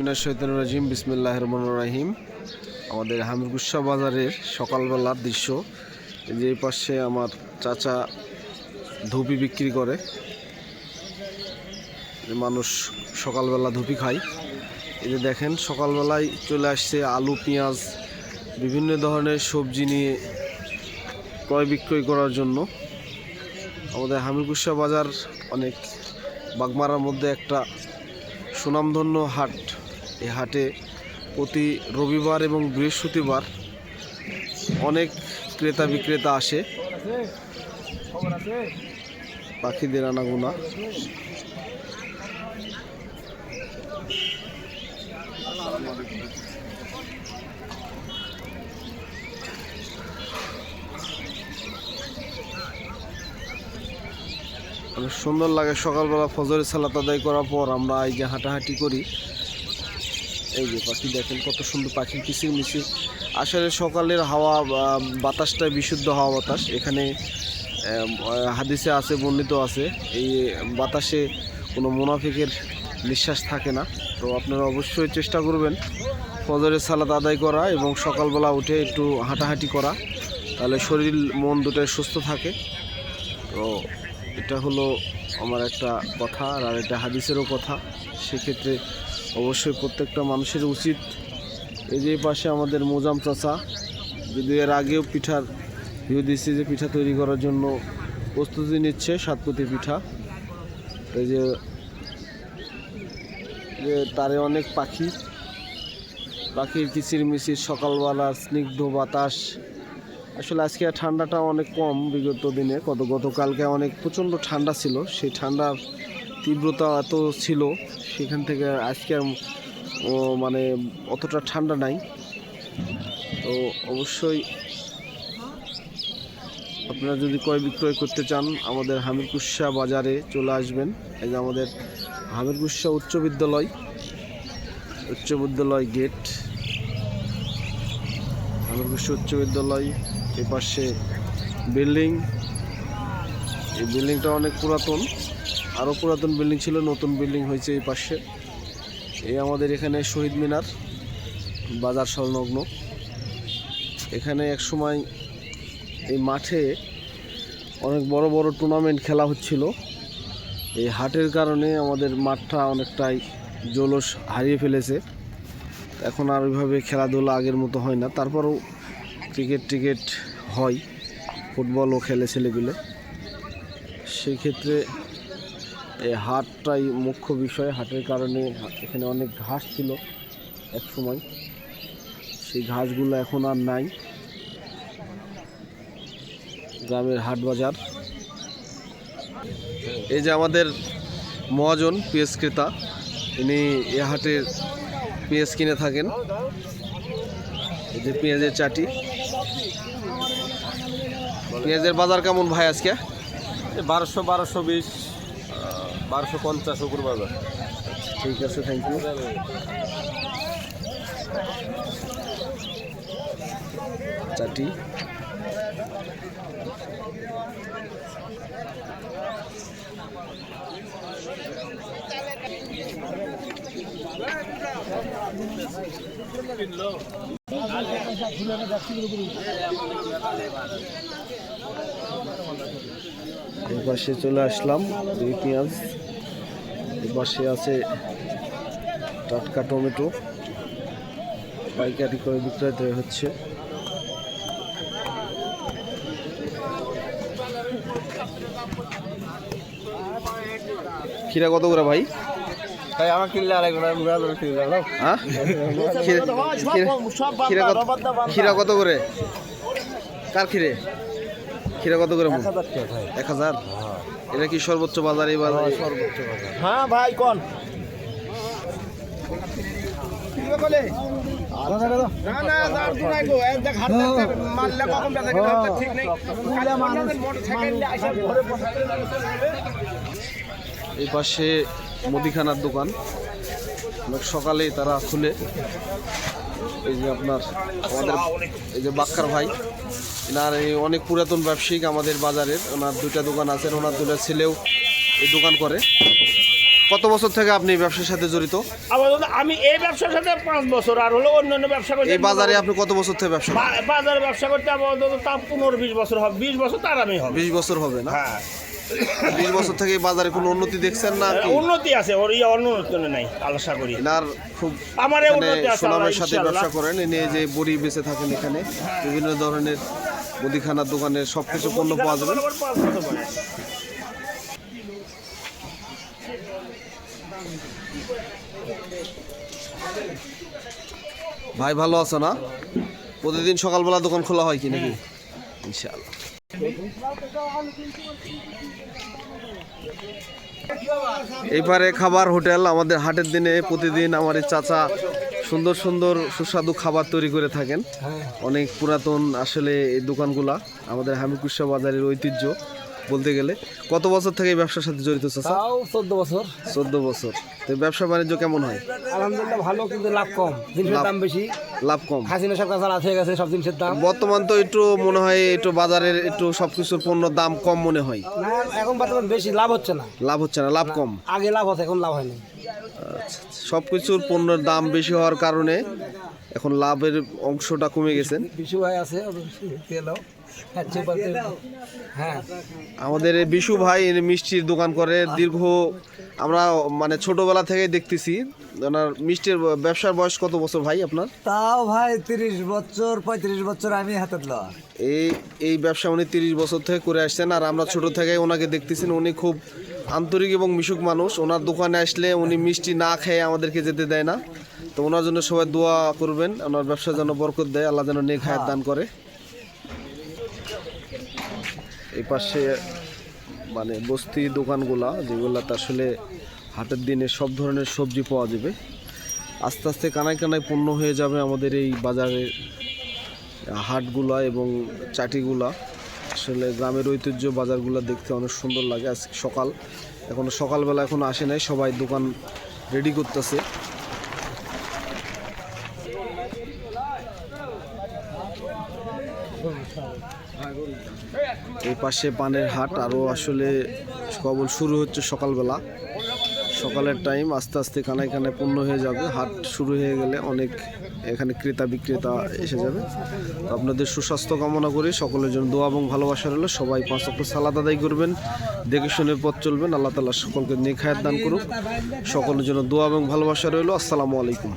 রাজিম বিসমিল্লাহ রহমান রাহিম। আমাদের হামিরগুসা বাজারের সকালবেলার দৃশ্য। যে পাশে আমার চাচা ধুপি বিক্রি করে। মানুষ সকালবেলা ধুপি খায়। এই যে দেখেন, সকালবেলায় চলে আসছে আলু, পেঁয়াজ, বিভিন্ন ধরনের সবজি নিয়ে ক্রয় বিক্রয় করার জন্য। আমাদের হামিরগুসা বাজার অনেক বাগমারার মধ্যে একটা সুনামধন্য হাট। এই হাটে প্রতি রবিবার এবং বৃহস্পতিবার অনেক ক্রেতা বিক্রেতা আসে। পাখিদের আনাগোনা। সুন্দর লাগে সকালবেলা ফজরের সালাত আদায় করার পর আমরা এই যে হাঁটাহাঁটি করি। এই যে পাখি দেখেন, কত সুন্দর পাখি, কিচির মিচির। আসলে সকালের হাওয়া বাতাসটা বিশুদ্ধ হাওয়া বাতাস। এখানে হাদিসে আছে, বর্ণিত আছে, এই বাতাসে কোনো মুনাফিকের নিঃশ্বাস থাকে না। তো আপনারা অবশ্যই চেষ্টা করবেন ফজরের সালাত আদায় করা এবং সকালবেলা উঠে একটু হাঁটাহাঁটি করা। তাহলে শরীর, মন দুটোই সুস্থ থাকে। তো এটা হলো আমার একটা কথা, আর এটা হাদিসেরও কথা। সেক্ষেত্রে অবশ্যই প্রত্যেকটা মানুষের উচিত এই যে পাশে আমাদের মোজাম চাচা, যদি এর আগেও পিঠার ভিউ দিচ্ছে যে পিঠা তৈরি করার জন্য প্রস্তুতি নিচ্ছে সাতপতি পিঠা, এই যে যে তারে অনেক পাখি, পাখির কিচির মিচির, সকালবেলা স্নিগ্ধ বাতাস, আসলে আজকে ঠান্ডাটা অনেক কম বিগত দিনে কত গতকালকে অনেক প্রচণ্ড ঠান্ডা ছিল, সেই ঠান্ডার তীব্রতা এত ছিল, সেখান থেকে আজকে মানে অতটা ঠান্ডা নাই। তো অবশ্যই আপনারা যদি ক্রয় বিক্রয় করতে চান, আমাদের হামিরকুশা বাজারে চলে আসবেন। এই যে আমাদের হামিরকুশা উচ্চ বিদ্যালয় উচ্চ বিদ্যালয় গেট। হামিরকুশা উচ্চ বিদ্যালয়, এ পাশে বিল্ডিং। এই বিল্ডিংটা অনেক পুরাতন। আরও পুরাতন বিল্ডিং ছিল, নতুন বিল্ডিং হয়েছে এই পাশে। এই আমাদের এখানে শহীদ মিনার, বাজার সংলগ্ন। এখানে এক সময় এই মাঠে অনেক বড় বড় টুর্নামেন্ট খেলা হচ্ছিল। এই হাটের কারণে আমাদের মাঠটা অনেকটাই জলস হারিয়ে ফেলেছে। এখন আর ওইভাবে খেলাধুলা আগের মতো হয় না। তারপরেও ক্রিকেট টিকেট হয় ফুটবলও খেলে ছেলেগুলো। সেই ক্ষেত্রে এই হাটটাই মুখ্য বিষয়। হাটের কারণে এখানে অনেক ঘাস ছিল এক সময় সেই ঘাসগুলো এখন আর নাই। গ্রামের হাট বাজার। এই যে আমাদের মহাজন পেঁয়াজ ক্রেতা, ইনি এ হাটের পেঁয়াজ কিনে থাকেন। এই যে পেঁয়াজের চাটি। পেঁয়াজের বাজার কেমন ভাই আজকে? বারোশো বারোশো বিশ। বারোশো পঞ্চাশ উপর বাজার ঠিক আছে থ্যাংক ইউ চাটি এই পাশে চলে আসলাম দুই পেঁয়াজ। পাশে আছে টাটকা টমেটো। পাইকারি করে বিক্রয় হচ্ছে। খিরা কত করে ভাই? আমার কিনলে আড়াই হ্যাঁ? খিরা- খিরা কত করে কার? খিরে খিরা কত করে? এক হাজার এটা কি সর্বোচ্চ বাজার এই বাজার। হ্যাঁ ভাই কোন? এই পাশে মুদিখানার দোকান। সকালেই তারা খুলে। এই যে আপনার আমাদের এই যে বাক্কার ভাই এনার এই অনেক পুরাতন ব্যবসায়িক আমাদের বাজারের ওনার দুইটা দোকান আছে ওনার দুটো ছেলেও এই দোকান করে। কত বছর থেকে আপনি এই ব্যবসার সাথে জড়িত? আমি এই ব্যবসার সাথে পাঁচ বছর আর হলো অন্যান্য ব্যবসা করতে এই বাজারে আপনি কত বছর থেকে ব্যবসা বাজারে ব্যবসা করতে আপাতত তা পনেরো বিশ বছর হবে বিশ বছর তার আমি হবে। বিশ বছর হবে না? হ্যাঁ। বিশ বছর থেকে বাজারে কোনো উন্নতি দেখছেন না উন্নতি আছে ওর ইয়ে উন্নতি নাই আশা করি। এনার খুব আমার এই উন্নতি আছে সুনামের সাথে ব্যবসা করেন এনে যে বড়ি বেঁচে থাকেন এখানে বিভিন্ন ধরনের মুদিখানার দোকানে সব কিছু পণ্য পাওয়া যাবে। ভাই ভালো আছো না? প্রতিদিন সকালবেলা দোকান খোলা হয় কি নাকি? ইনশাআল্লাহ। এইবারে খাবার হোটেল আমাদের হাটের দিনে প্রতিদিন আমার চাচা সুন্দর সুন্দর সুস্বাদু খাবার তৈরি করে থাকেন। অনেক পুরাতন আসলে এই দোকানগুলা, আমাদের হামিকুশা বাজারের ঐতিহ্য। বলতে গেলে। কত বছর থেকে এই ব্যবসার সাথে জড়িত চাচা তাও চোদ্দ বছর। চোদ্দ বছর। তো ব্যবসা বাণিজ্য কেমন হয়? আলহামদুলিল্লাহ ভালো কিন্তু লাভ কম। জিনিসের দাম বেশি। লাভ কম। হাসিনা সরকার চালা হয়ে গেছে সব জিনিসের দাম। বর্তমান তো একটু মনে হয় একটু বাজারের একটু সবকিছুর পণ্য দাম কম মনে হয়। না এখন বর্তমান বেশি লাভ হচ্ছে না। লাভ হচ্ছে না লাভ কম। আগে লাভ হচ্ছে এখন লাভ হয়নি। সব কিছুর পণ্যের দাম বেশি হওয়ার কারণে এখন লাভের অংশটা কমে গেছে। বেশি হয়ে আছে বলতে হ্যাঁ আমাদের বিশু ভাই মিষ্টির দোকান করে দীর্ঘ আমরা মানে ছোটবেলা থেকে দেখতেছি। ওনার মিষ্টির ব্যবসার বয়স কত বছর ভাই আপনার? তাও ভাই তিরিশ বছর পঁয়ত্রিশ বছর আমি হাতে এই এই ব্যবসা উনি তিরিশ বছর থেকে করে আসছেন আর আমরা ছোট থেকে ওনাকে দেখতেছি উনি খুব আন্তরিক এবং মিশুক মানুষ। ওনার দোকানে আসলে উনি মিষ্টি না খেয়ে আমাদেরকে যেতে দেয় না। তো ওনার জন্য সবাই দোয়া করবেন, ওনার ব্যবসা যেন বরকত দেয়, আল্লাহ যেন নেক হায়াত দান করে। এই পাশে মানে বস্তি দোকানগুলা, যেগুলাতে আসলে হাটের দিনে সব ধরনের সবজি পাওয়া যাবে। আস্তে আস্তে কানায় কানায় পূর্ণ হয়ে যাবে আমাদের এই বাজারের হাটগুলা এবং চাটিগুলা। আসলে গ্রামের ঐতিহ্য বাজারগুলা দেখতে অনেক সুন্দর লাগে। আজকে সকাল, এখনও সকালবেলা এখনও আসে নাই, সবাই দোকান রেডি করতেছে। এই পাশে পানের হাট আরও আসলে কবল শুরু হচ্ছে সকালবেলা। সকালের টাইম আস্তে আস্তে কানায় কানায় পূর্ণ হয়ে যাবে। হাট শুরু হয়ে গেলে অনেক এখানে ক্রেতা বিক্রেতা এসে যাবে। আপনাদের সুস্বাস্থ্য কামনা করি, সকলের জন্য দোয়া এবং ভালোবাসা রইল। সবাই পাঁচ অক্ট সালাদ আদায় করবেন, দেখে শুনে পথ চলবেন। আল্লাহ তালা সকলকে নিখায়াত দান করুক। সকলের জন্য দোয়া এবং ভালোবাসা রইল। আসসালামু আলাইকুম।